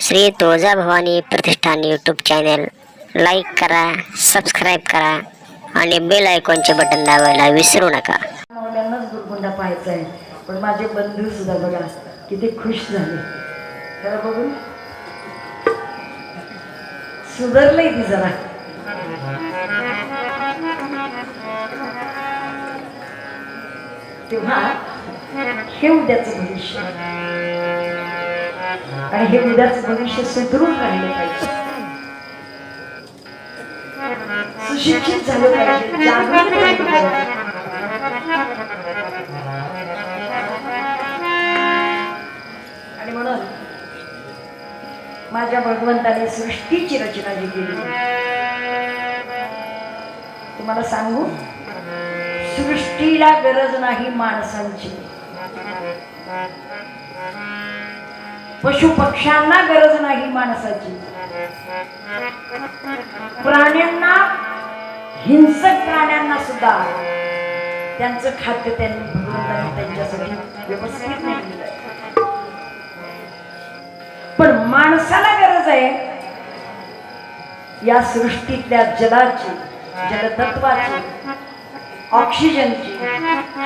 Shri Tulja Bhavani Pratishthan YouTube channel like करा subscribe करा आणि बेल आयकॉनचे बटन दाबायला विसरू नका. मावल्यांनाच गुरगुंडा पाहायचा आहे. पण माझे बंधू सुद्धा बघा किती खुश झाले. खरं बघून सुधारलंय ती जरा. तेव्हा हे उद्याचं भविष्य. आणि हे उद्याचं भविष्य सुधरून राहिलं पाहिजे. सुशिक्षित झालं पाहिजे. जागरूक पाहिजे. आणि म्हणून माझ्या भगवंताने सृष्टीची रचना जी केली तुम्हाला सांगू? सृष्टीला गरज नाही माणसांची. पशु पक्ष्यांना गरज नाही माणसाची. प्राण्यांना हिंसक प्राण्यांना सुद्धा त्यांचं खाद्य त्यांनी भगवंतांनी त्यांच्यासाठी व्यवस्थित नाही दिलं पण माणसाला गरज आहे या सृष्टीतल्या जलाची जलतत्वाची ऑक्सिजनची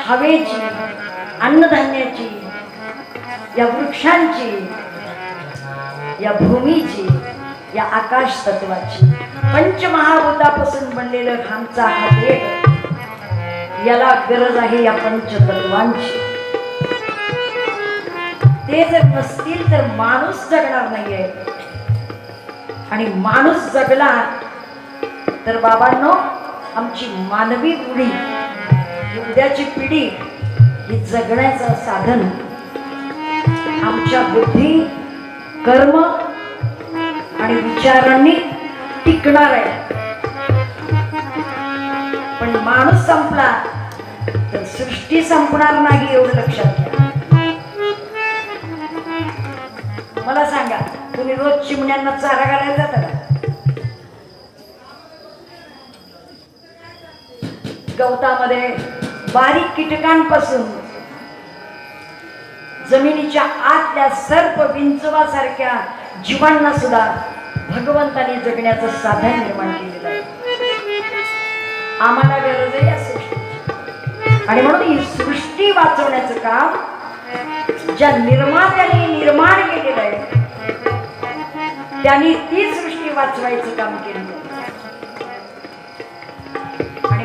हवेची अन्नधान्याची या वृक्षांची या भूमीची या आकाश तत्वाची पंचमहाभूतापासून बनलेलं आमचा हा देह याला गरज आहे या पंचतत्वांची. ते जर नसतील तर माणूस जगणार नाहीये. आणि माणूस जगला तर बाबांनो आमची मानवी पिढी उद्याची पिढी हे जगण्याचं साधन. आमच्या बुद्धी कर्म आणि विचारांनी टिकणार आहे. पण माणूस संपला तर सृष्टी संपणार नाही एवढं लक्षात घ्या. मला सांगा तुम्ही रोज चिमण्यांना चारा घालायला जाता का? गवतामध्ये बारीक कीटकांपासून जमिनीच्या आतल्या सर्प विंचवासारख्या जीवांना सुद्धा भगवंताने जगण्याचं साधन निर्माण केलेलं आहे. आम्हाला गरज आहे या आणि म्हणून ही सृष्टी वाचवण्याचं काम ज्या निर्मात्याने निर्माण केलेलं आहे त्यांनी ती सृष्टी वाचवायचं काम केलेलं आहे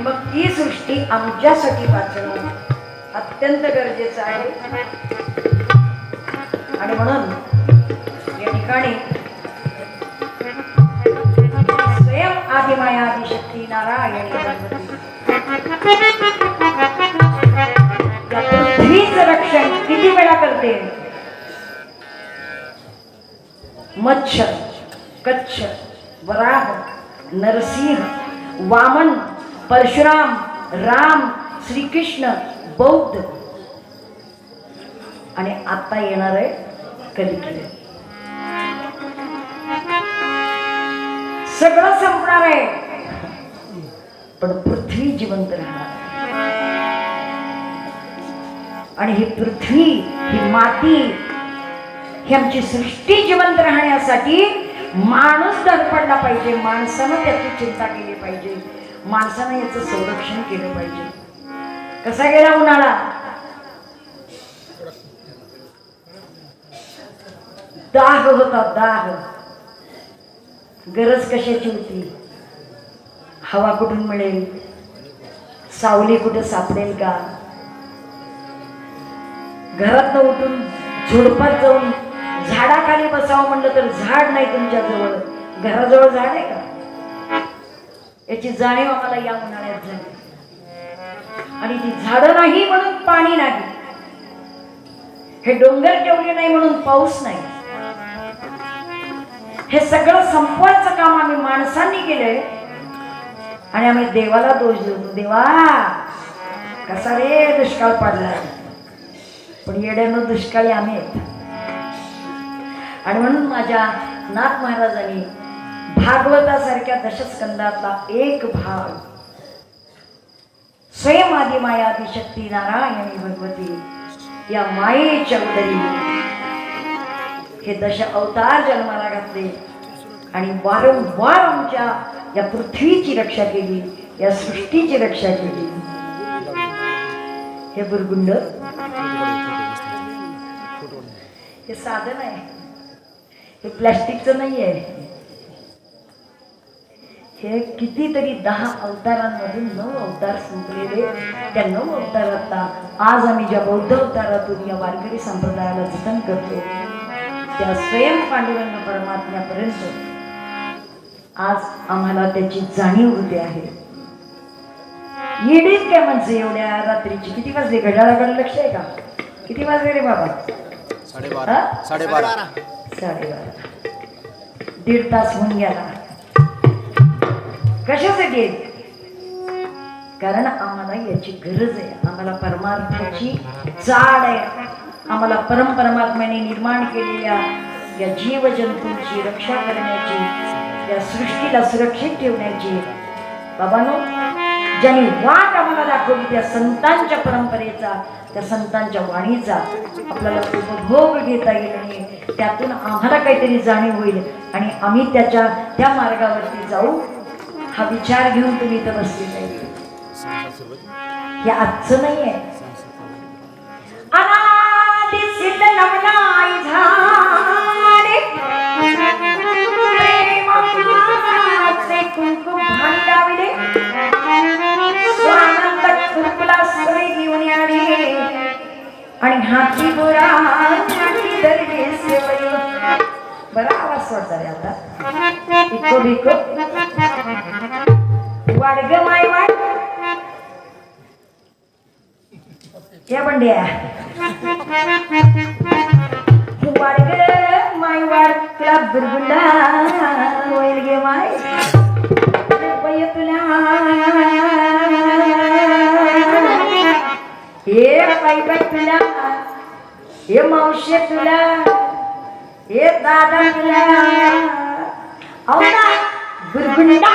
मग ती सृष्टी आमच्यासाठी वाचणं अत्यंत गरजेचं आहे. आणि म्हणून या ठिकाणी स्वयं आदिमाया आदिशक्ती नारायण पृथ्वीच रक्षण किती वेळा करते? मच्छ कच्छ वराह नरसिंह वामन परशुराम राम श्रीकृष्ण बौद्ध. आणि आता येणार आहे कलिकेले सगळं संपणार आहे. पण पृथ्वी जिवंत राहणार आणि ही पृथ्वी ही माती ही आमची सृष्टी जिवंत राहण्यासाठी माणूस धडपडला पाहिजे. माणसानं त्याची चिंता केली पाहिजे. माणसानं याचं संरक्षण केलं पाहिजे. कसा गेला उन्हाळा? दाह होता दाह गरज कशाची होती? हवा कुठून मिळेल? सावली कुठे सापडेल का? घरातनं उठून झुडपात जाऊन झाडाखाली बसावं म्हणलं तर झाड नाही तुमच्या जवळ घराजवळ झाड आहे का? याची जाणीव आम्हाला या उन्हाळ्यात झाली. आणि ती झाडं नाही म्हणून पाणी नाही. हे डोंगर ठेवले नाही म्हणून पाऊस नाही. हे सगळं संपवायचं काम आम्ही माणसांनी केलंय. आणि आम्ही देवाला दोष देतो देवा कसा रे दुष्काळ पडला? पण येड्यानं दुष्काळी आम्ही आहेत. आणि म्हणून माझ्या नाथ महाराजांनी भागवतासारख्या दशस्कंदातला एक भाग. स्वयं आदि माया आदिशक्ती नारायणी भगवती या मायेच्या उदरी हे दश अवतार जन्माला घातले आणि वारंवार आमच्या या पृथ्वीची रक्षा केली या सृष्टीची रक्षा केली. हे बुरगुंड. हे साधन आहे. हे प्लॅस्टिकचं नाही आहे हे कितीतरी दहा अवतारांमधून नऊ अवतार संपलेले त्या नऊ अवतारातला आज आम्ही ज्या बौद्ध अवतारातून या वारकरी संप्रदायाला जतन करतो त्या स्वयं पांडुरंग परमात्म्यापर्यंत आज आम्हाला त्याची जाणीव होते आहे. येडीत काय म्हणते एवढ्या रात्रीची? किती वाजले? घड्याळाकडे लक्ष आहे का? किती वाजले रे बाबा? साडेबारा? साडेबारा. साडेबारा. दीड तास होऊन गेला. कशासाठी? कारण आम्हाला याची गरज आहे. आम्हाला परमार्थाची चाड आहे. आम्हाला परम परमात्म्याने निर्माण केलेल्या या जीवजंतूंची रक्षा करण्याची या सृष्टीला सुरक्षित ठेवण्याची. बाबांनो ज्यांनी वाट आम्हाला दाखवली त्या संतांच्या परंपरेचा त्या संतांच्या वाणीचा आपल्याला उपभोग घेता येईल आणि त्यातून आम्हाला काहीतरी जाणीव होईल. आणि आम्ही त्याच्या त्या मार्गावरती जाऊ. हा विचार घेऊन तुम्ही इथं बसले पाहिजे हे आजचं नाही आहे अनादि सिद्ध नवनाई बरा आवाज सोडता रे आता. इको बिको वाडग माय वाड हे बंड्या. वाडग माय वाड तुला बुरबुंडा होईल गे माय. बय तुला हे पाय तुला. हे मावशे तुला. हे दादा गुरगुंडा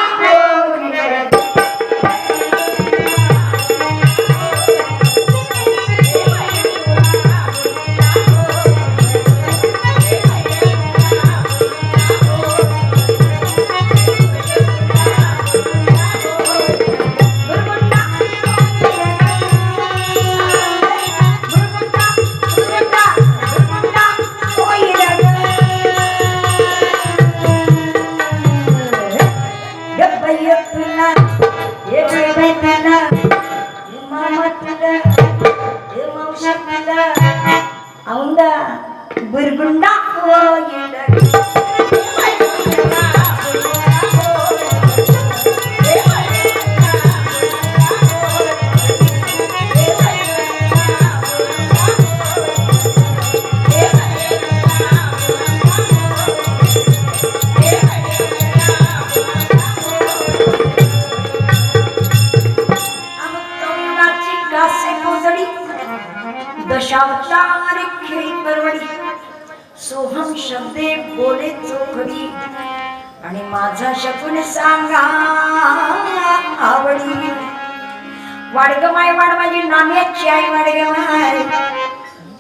वाडग माय वाड माझी नाम्याची आई वाडग माय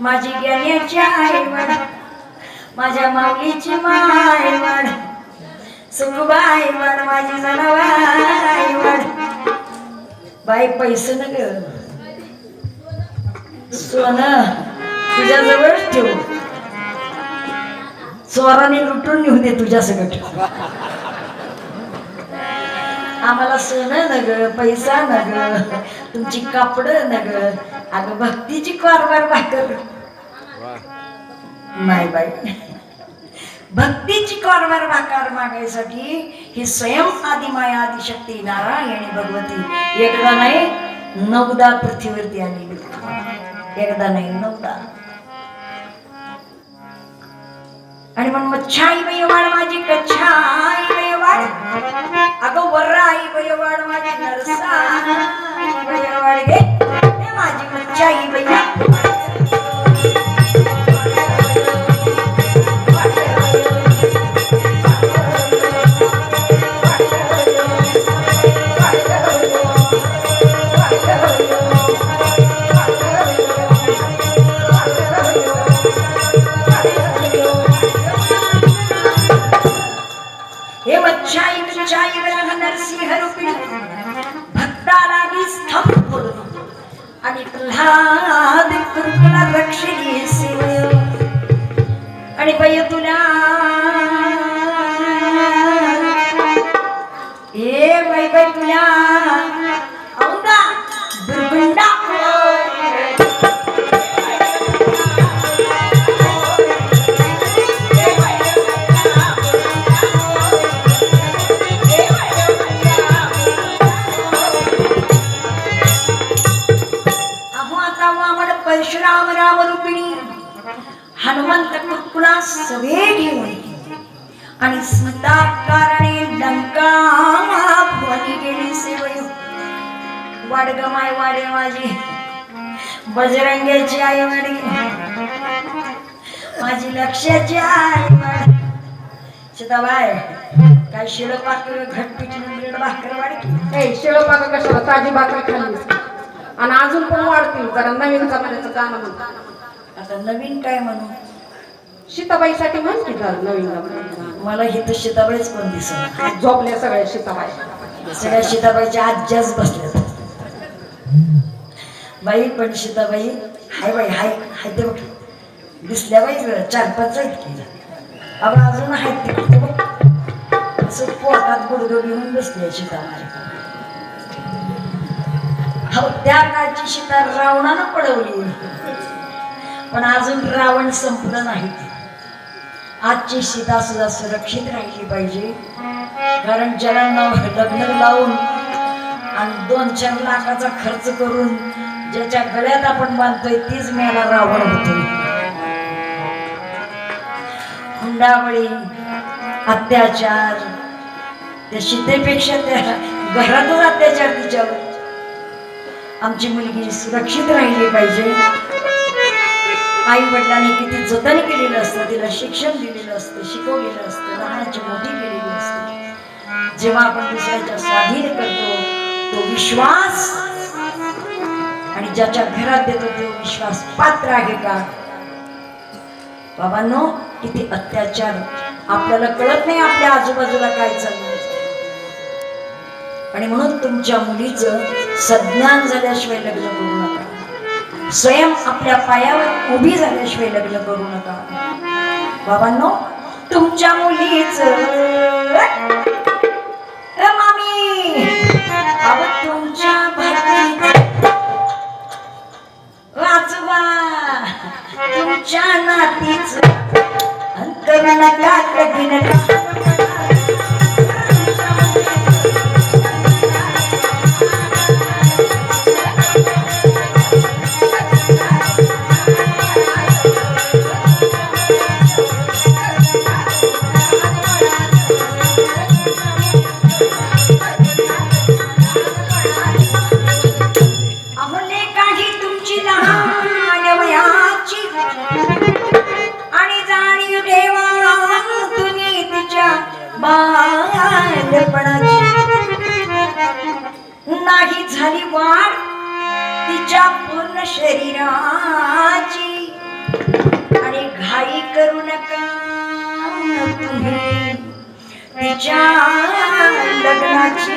माझी ज्ञानाची आई वाड. माझ्या माऊलीची माय वाड. सुखबाई वाड माझी जनाबाई वाड. बाई पैसे न ग. सोनं तुझ्या जवळच ठेव. चोराने लुटून घेऊन दे तुझ्या सगळं आम्हाला सोनं न ग पैसा न ग तुमची कापड न ग अगं भक्तीची कारभार भाकर नाही बाई. भक्तीची कारभार भाकार मागायसाठी ही स्वयं आदी माया आदिशक्ती नारायणी भगवती एकदा नाही नवदा पृथ्वीवरती आलेली एकदा नाही नवदा आणि मग मच्छाई बयवाड माझी कच्छाई अगं वराई बयवाड माझी नरसा बयवाड गे माझी मच्छाई बयवाड बजरंग्याची आई वाडी माझी लक्षाची आई वाड सीताबाई काय शिळ घटपीठ नंदीड भाकर ए शिळं कशाला? ताजी भाकरी खाल्लीस. आणि अजून पण वाढतील जरा नवीन जमान्याचं गाणं म्हण. आता नवीन काय म्हणू? सीताबाईसाठी म्हण की जरा नवीन. मला ही तर सीताबाईच कोण दिसत झोपल्या सगळ्या सीताबाई सगळ्या सीताबाईच्या आज्याच बसल्यात. बाई पण सीताबाई हाय बाई हाय हाय ते बघ. दिसल्या बाई चार पाच आहेत की. अब अजून आहेत ते बघ. असं पोटात गुडगो घेऊन बसली सीताबाई हो त्या काळची सीता रावणानं पडवली पण अजून रावण संपलं नाही. आजची सीता सुद्धा सुरक्षित राहिली पाहिजे. कारण ज्याला लग्न लावून आणि दोन चार लाखाचा खर्च करून ज्याच्या गळ्यात आपण बांधतोय तीच मेला रावण होतो. हुंडाबळी अत्याचार त्या शिद्धेपेक्षा त्या घरातच अत्याचार तिच्यावर. आमची मुलगी सुरक्षित राहिली पाहिजे. आई वडिलांनी किती जतन केलेलं असतं तिला शिक्षण दिलेलं असतं शिकवलेलं असतं लहानाची मोठी केलेली असते. जेव्हा आपण दुसऱ्याच्या स्वाधीन करतो तो विश्वास ज्याच्या घरात देतो तो विश्वास पात्र आहे का? बाबांनो किती अत्याचार. आपल्याला कळत नाही आपल्या आजूबाजूला काय चालू आणि म्हणून तुमच्या मुलीचं सज्ञान झाल्याशिवाय लग्न करू नका. स्वयं आपल्या पायावर उभी झाल्याशिवाय लग्न करू नका. बाबांनो तुमच्या मुलीचं तुमच्या नातीच. नाही झाली वाढ तिच्या पूर्ण शरीराची. आणि घाई करू नका तुम्ही. तिच्या लग्नाची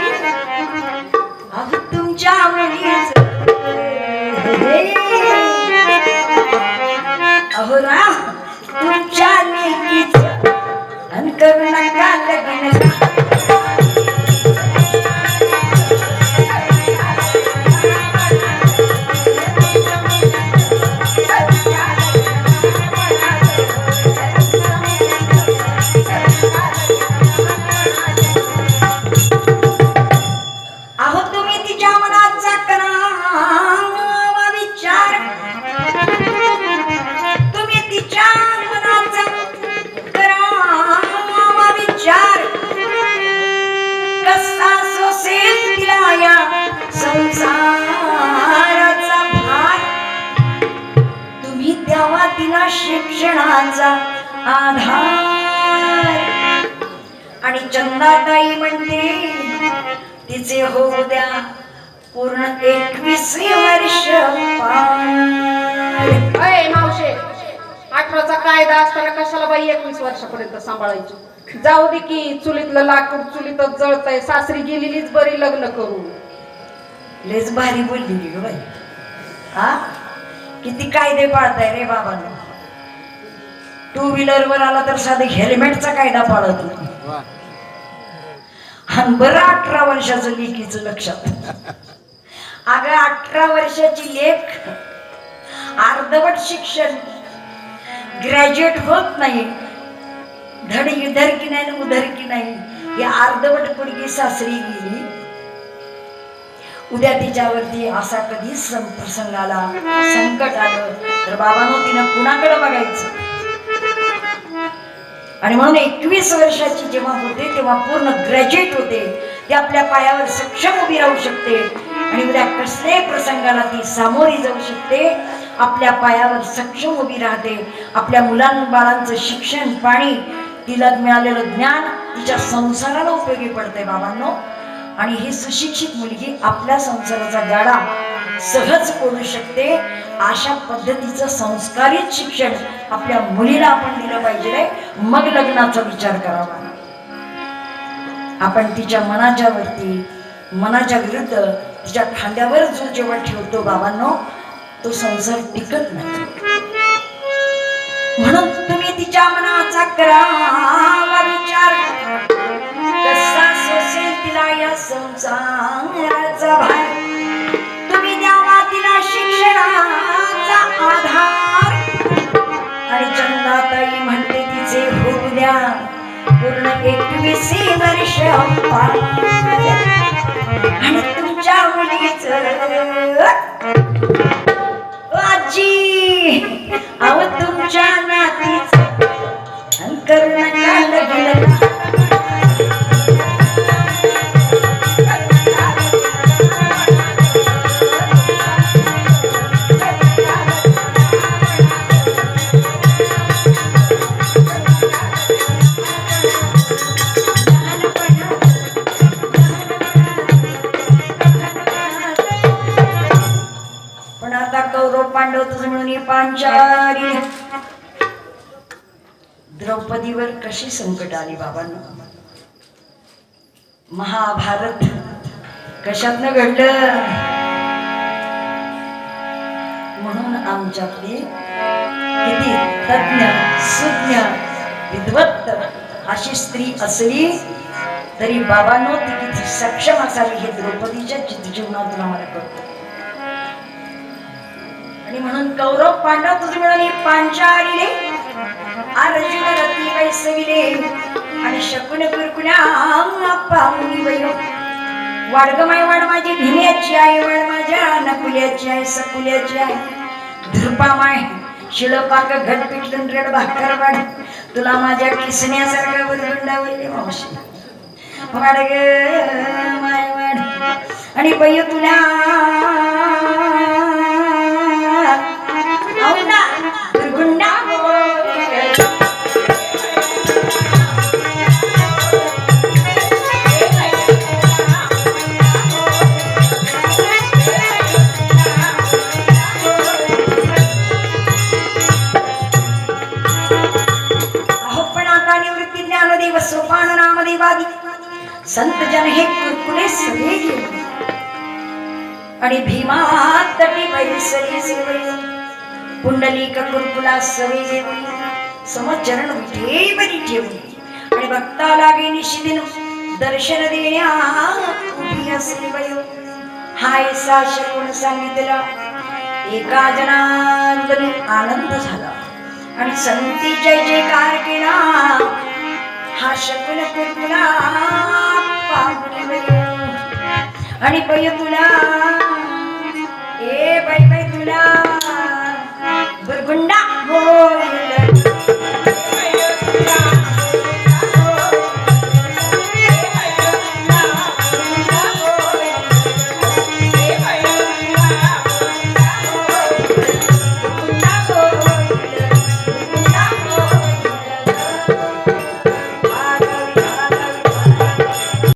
अहो तुमच्या मुलीच. अहो राम तुमच्या लेकीच. अन करू नका लग्न. द्या पूर्ण एकवीस वर्ष मावशे अठराचा कायदा असताना कशाला बाई एकवीस वर्षापर्यंत सांभाळायची? जाऊ दे की चुलीतलं लाकूड चुलीतच जळतंय सासरी गेलेलीच बरी लग्न करून. लेच भारी बोलली ग बाई. हा? किती कायदे पाळताय रे बाबांनो. टू व्हीलर वर आला तर साधे हेल्मेटचा कायदा पाळत नाही आणि बरं अठरा वर्षाचं लेखीचं लक्षात. अगं अठरा वर्षाची लेख अर्धवट शिक्षण ग्रॅज्युएट होत नाही. धड इधर की नाही उधर की नाही. ही अर्धवट पुरगी सासरी गेली. उद्या तिच्यावरती असा कधीच सं- प्रसंग आला संकट आलं तर बाबांनो तिनं कुणाकडे बघायचं? आणि म्हणून एकवीस वर्षाची जेव्हा होते तेव्हा पूर्ण ग्रॅज्युएट होते. ती आपल्या पायावर सक्षम उभी राहू शकते. आणि उद्या कसल्याही प्रसंगाला ती सामोरी जाऊ शकते. आपल्या पायावर सक्षम उभी राहते. आपल्या मुलां बाळांचं शिक्षण पाणी तिला मिळालेलं ज्ञान तिच्या संसाराला उपयोगी पडते बाबांनो. आणि ही सुशिक्षित मुलगी आपल्या संसाराचा गाडा. सहज करू शकते? अशा पद्धतीचं संस्कारित शिक्षण आपल्या मुलीला आपण दिलं पाहिजे मग लग्नाचा विचार करावा. आपण तिच्या मनाच्या वरती मनाच्या विरुद्ध तिच्या खांद्यावर जो जेव्हा ठेवतो बाबांनो तो संसार टिकत नाही. म्हणून तुम्ही तिच्या मनाचा करावा विचार या संसाराचा भार. तुम्ही द्यावा तिला शिक्षणाचा आधार. आणि चंदाताई म्हणते तिचे होऊ द्या पूर्ण एकवीसी वर्ष आणि तुमच्या मुलीच आजी अहो तुमच्या नातीच करू पांडव पांचाली द्रौपदीवर कशी संकट आली बाबांना? महाभारत कशातनं घडलं? म्हणून आमच्यातली किती तज्ञ सुज्ञ विद्वत्त अशी स्त्री असली तरी बाबांनो ती किती सक्षम असावी हे द्रौपदीच्या जीवनातून आम्हाला कळतं. आणि म्हणून कौरव पांडव तुझे मिळून ही पांचालीले अर्जुन रती वैसविले. आणि शकुन कुरकुल्या पाहुणी वयो वाडगमाय वाड माझी भीम्याची आहे वाड माझ्या नकुल्याची आहे सकुल्याची आहे धुरपामाय शिळपाक घटपीठ रेड भाकर वाड तुला माझ्या किसण्यासारखा वरगंडावले मावशी. वाड ग माय वाड. आणि बय तुला आणि भीमा तटी बैसरी सेवई पुंडलिक कुरकुला सवे जेवई समचरण विठे बरी ठेवली आणि भक्ता लागे निशिदिन दर्शन देण्या उभी असली वयो हाय सा शकुन सांगितला. एका जनांदने आनंद झाला. आणि संती जय जयकार केला. हा शकुन कुरकुला पाहुणे आणि पय तुला भोला बुरगुंडा भोला